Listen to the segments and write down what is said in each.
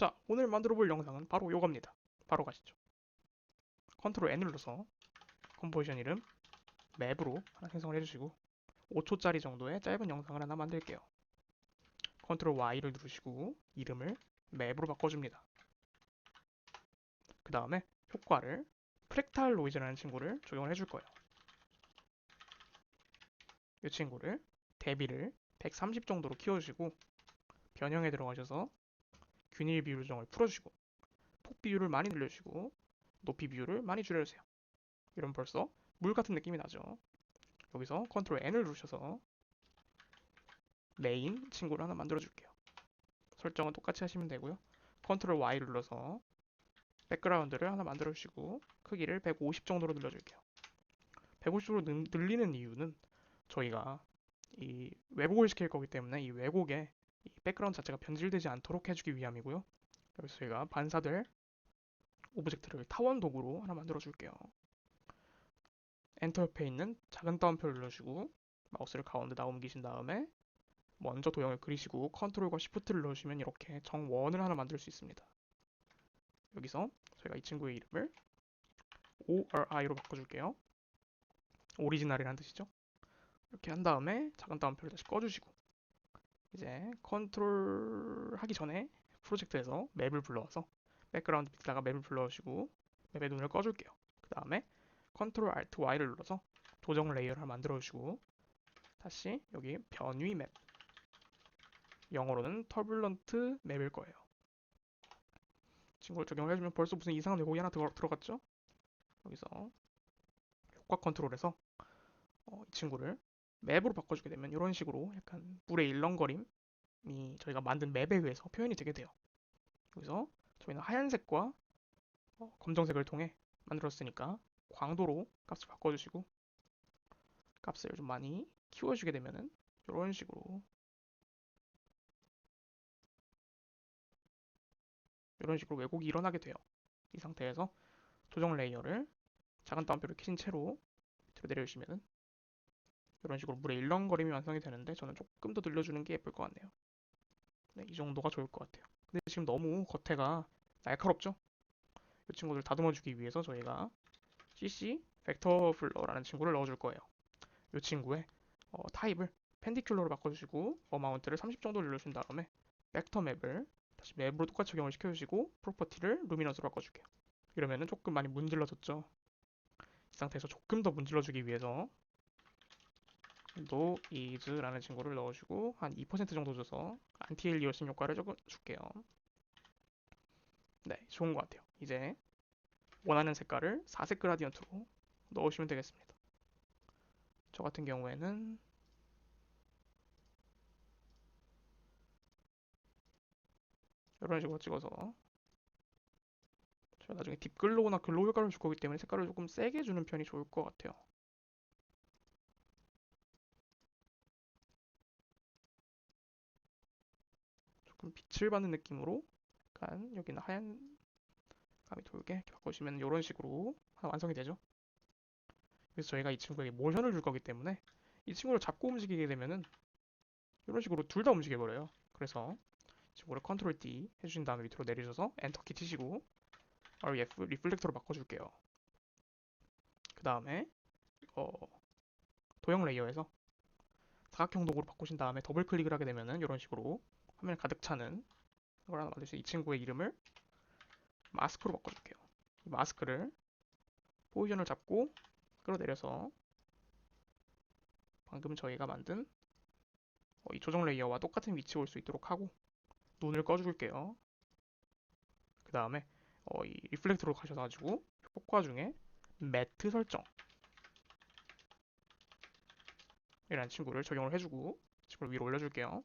자, 오늘 만들어 볼 영상은 바로 요겁니다. 바로 가시죠. 컨트롤 N 눌러서 컴포지션 이름 맵으로 하나 생성을 해주시고 5초짜리 정도의 짧은 영상을 하나 만들게요. 컨트롤 Y를 누르시고 이름을 맵으로 바꿔줍니다. 그 다음에 효과를 프랙탈 노이즈라는 친구를 적용을 해줄 거예요. 이 친구를 대비를 130 정도로 키워주시고 변형에 들어가셔서 균일 비율 조정을 풀어주시고 폭 비율을 많이 늘려주시고 높이 비율을 많이 줄여주세요. 이러면 벌써 물 같은 느낌이 나죠. 여기서 컨트롤 N을 누르셔서 메인 친구를 하나 만들어 줄게요. 설정은 똑같이 하시면 되고요. 컨트롤 Y를 눌러서 백그라운드를 하나 만들어 주시고 크기를 150 정도로 늘려 줄게요. 150으로 늘리는 이유는 저희가 이 왜곡을 시킬 거기 때문에 이 왜곡에 이 백그라운드 자체가 변질되지 않도록 해주기 위함이고요. 여기서 저희가 반사될 오브젝트를 타원 도구로 하나 만들어 줄게요. 엔터 옆에 있는 작은 따옴표를 눌러주고 마우스를 가운데다 옮기신 다음에 먼저 도형을 그리시고 컨트롤과 시프트를 넣으시면 이렇게 정원을 하나 만들 수 있습니다. 여기서 저희가 이 친구의 이름을 ORI로 바꿔줄게요. 오리지널이라는 뜻이죠. 이렇게 한 다음에 작은 따옴표를 다시 꺼주시고 이제 컨트롤 하기 전에 프로젝트에서 맵을 불러와서 백그라운드 밑에다가 맵을 불러오시고 맵의 눈을 꺼줄게요. 그 다음에 컨트롤 알트 Y를 눌러서 조정 레이어를 만들어 주시고 다시 여기 변위 맵 영어로는 터뷸런트 맵일 거예요. 친구를 적용을 해주면 벌써 무슨 이상한 왜곡이 하나 들어, 들어갔죠? 여기서 효과 컨트롤에서 어, 이 친구를 맵으로 바꿔주게 되면 이런 식으로 약간 물의 일렁거림이 저희가 만든 맵에 의해서 표현이 되게 돼요. 여기서 저희는 하얀색과 어, 검정색을 통해 만들었으니까 광도로 값을 바꿔주시고 값을 좀 많이 키워주게 되면은 이런 식으로 이런 식으로 왜곡이 일어나게 돼요. 이 상태에서 조정 레이어를 작은 따옴표를 키신 채로 밑으로 내려주시면은 이런 식으로 물의 일렁거림이 완성이 되는데 저는 조금 더 늘려주는 게 예쁠 것 같네요. 네, 이 정도가 좋을 것 같아요. 근데 지금 너무 겉에가 날카롭죠? 이 친구들 다듬어주기 위해서 저희가 cc 벡터 블러라는 친구를 넣어줄 거예요. 이 친구의 어, 타입을 펜디큘러로 바꿔주시고 어마운트를 30 정도 늘려준 다음에 벡터 맵을 다시 맵으로 똑같이 적용을 시켜주시고 프로퍼티를 루미너스로 바꿔줄게요. 이러면은 조금 많이 문질러졌죠. 이 상태에서 조금 더 문질러주기 위해서 노 이즈라는 친구를 넣어주고 한 2% 정도 줘서 안티 엘리어싱 효과를 줘- 줄게요. 네, 좋은 것 같아요. 이제 원하는 색깔을 4색 그라디언트로 넣으시면 되겠습니다. 저 같은 경우에는 이런 식으로 찍어서 제가 나중에 딥글로우나 글로우 효과를 줄 거기 때문에 색깔을 조금 세게 주는 편이 좋을 것 같아요. 조금 빛을 받는 느낌으로 약간 여기는 하얀 감이 돌게 이렇게 바꾸시면 이런 식으로 완성이 되죠. 그래서 저희가 이 친구에게 모션을 줄 거기 때문에 이 친구를 잡고 움직이게 되면은 이런 식으로 둘 다 움직여 버려요. 그래서 이 친구를 컨트롤 D 해주신 다음에 밑으로 내리셔서 엔터키 치시고 REF 리플렉터로 바꿔줄게요. 그 다음에 어, 도형 레이어에서 사각형 도구로 바꾸신 다음에 더블 클릭을 하게 되면은 이런 식으로 화면 가득 차는 걸 하나 만들 수이 친구의 이름을 마스크로 바꿔줄게요. 이 마스크를 포지션을 잡고 끌어내려서 방금 저희가 만든 어, 이 조정 레이어와 똑같은 위치에 올 수 있도록 하고 눈을 꺼줄게요. 그 다음에 어, 이 리플렉터로 가셔가지고 효과 중에 매트 설정 이라는 친구를 적용을 해주고 친구를 위로 올려줄게요.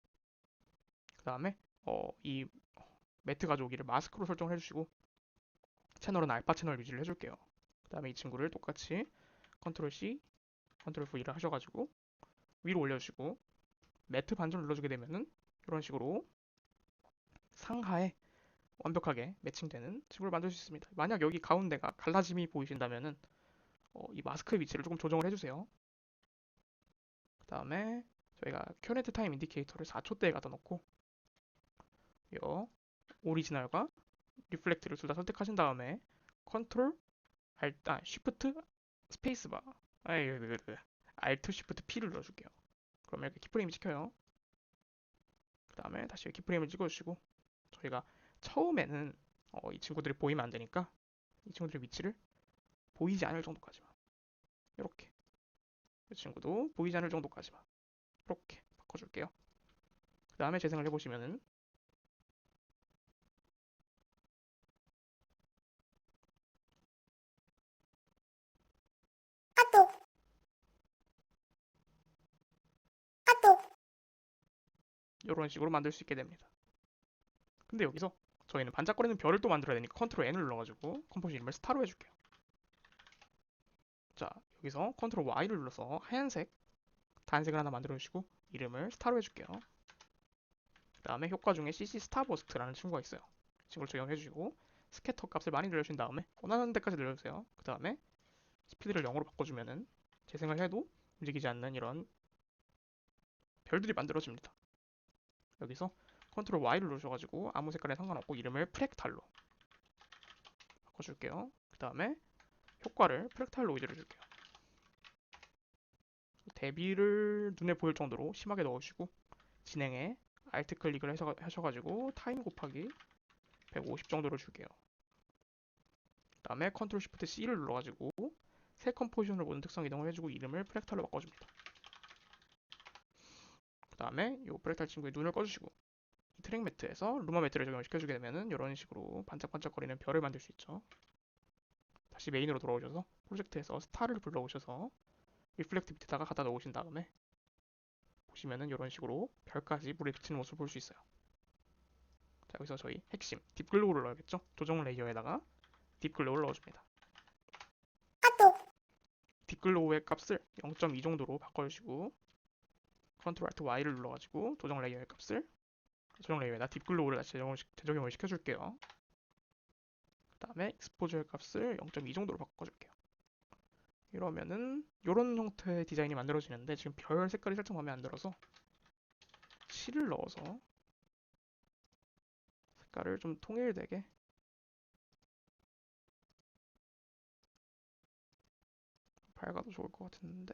그 다음에 어, 이 매트 가져오기를 마스크로 설정을 해주시고 채널은 알파 채널 유지를 해줄게요. 그 다음에 이 친구를 똑같이 컨트롤 C, 컨트롤 V를 하셔가지고 위로 올려주시고 매트 반전 눌러주게 되면은 이런 식으로 상하에 완벽하게 매칭되는 친구를 만들 수 있습니다. 만약 여기 가운데가 갈라짐이 보이신다면은 어, 이 마스크의 위치를 조금 조정을 해주세요. 그 다음에 저희가 큐레트 타임 인디케이터를 4초대에 갖다 놓고 요 오리지널과 리플렉트를 둘 다 선택하신 다음에 컨트롤 알트 아 쉬프트 스페이스바 아이 그, 그, 알트 쉬프트 P를 눌러줄게요. 그러면 이렇게 키프레임이 찍혀요. 그 다음에 다시 키프레임을 찍어주시고 저희가 처음에는 어, 이 친구들이 보이면 안 되니까 이 친구들의 위치를 보이지 않을 정도까지만 이렇게 이 친구도 보이지 않을 정도까지만 이렇게 바꿔줄게요. 그 다음에 재생을 해보시면은 이런 식으로 만들 수 있게 됩니다. 근데 여기서 저희는 반짝거리는 별을 또 만들어야 되니까 컨트롤 N을 눌러가지고 컴포지 이름을 스타로 해줄게요. 자 여기서 컨트롤 Y를 눌러서 하얀색 단색을 하나 만들어주시고 이름을 스타로 해줄게요. 그 다음에 효과 중에 CC 스타버스트라는 친구가 있어요. 이 친구를 적용해주시고 스캐터 값을 많이 늘려주신 다음에 원하는 데까지 늘려주세요. 그 다음에 스피드를 0으로 바꿔주면은 재생을 해도 움직이지 않는 이런 별들이 만들어집니다. 여기서 컨트롤 Y를 누르셔가지고 아무 색깔에 상관없고 이름을 프랙탈로 바꿔줄게요. 그 다음에 효과를 프랙탈 노이즈를 줄게요. 대비를 눈에 보일 정도로 심하게 넣으시고 진행에 알트 클릭을 해서, 하셔가지고 타임 곱하기 150 정도로 줄게요. 그 다음에 컨트롤 시프트 C를 눌러가지고 새 컴포지션을 모든 특성 이동을 해주고 이름을 프랙탈로 바꿔줍니다. 그 다음에 이 프랙탈 친구의 눈을 꺼주시고 이 트랙 매트에서 루마 매트를 적용을 시켜주게 되면은 이런 식으로 반짝반짝거리는 별을 만들 수 있죠. 다시 메인으로 돌아오셔서 프로젝트에서 스타를 불러오셔서 리플렉트 밑에다가 갖다 놓으신 다음에 보시면은 이런 식으로 별까지 물에 비치는 모습을 볼 수 있어요. 자 여기서 저희 핵심 딥글로우를 넣어야겠죠? 조정 레이어에다가 딥글로우를 넣어줍니다. 딥글로우의 값을 0.2 정도로 바꿔주시고 컨트롤 알트 Y를 눌러가지고 조정 레이어의 값을 조정 레이어에다 딥글로우를 다시 재정을, 시켜줄게요. 그 다음에 익스포저의 값을 0.2 정도로 바꿔줄게요. 이러면은 이런 형태의 디자인이 만들어지는데 지금 별 색깔이 살짝 마음에 안 들어서 실을 넣어서 색깔을 좀 통일되게 밝아도 좋을 것 같은데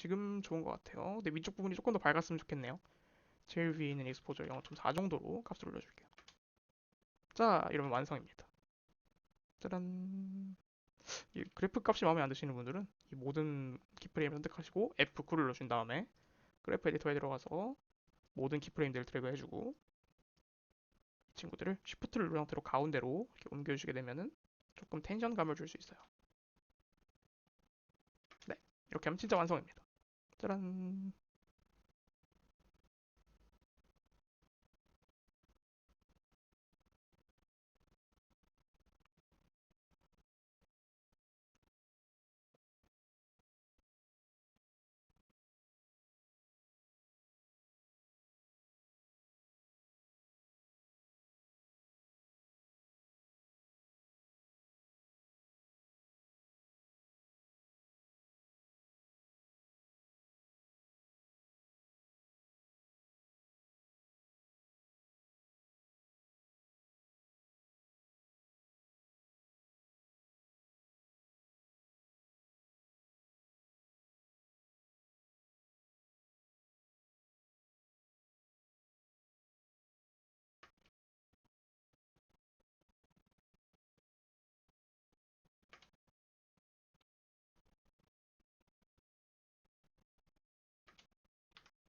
지금 좋은 것 같아요. 근데 위쪽 부분이 조금 더 밝았으면 좋겠네요. 제일 위에 있는 익스포저 0.4 정도로 값을 올려줄게요. 자 이러면 완성입니다. 짜란. 이 그래프 값이 마음에 안 드시는 분들은 이 모든 키프레임을 선택하시고 F9를 눌러준 다음에 그래프 에디터에 들어가서 모든 키프레임들을 드래그 해주고 이 친구들을 Shift를 누른 상태로 가운데로 이렇게 옮겨주시게 되면은 조금 텐션감을 줄 수 있어요. 네, 이렇게 하면 진짜 완성입니다. 짜란.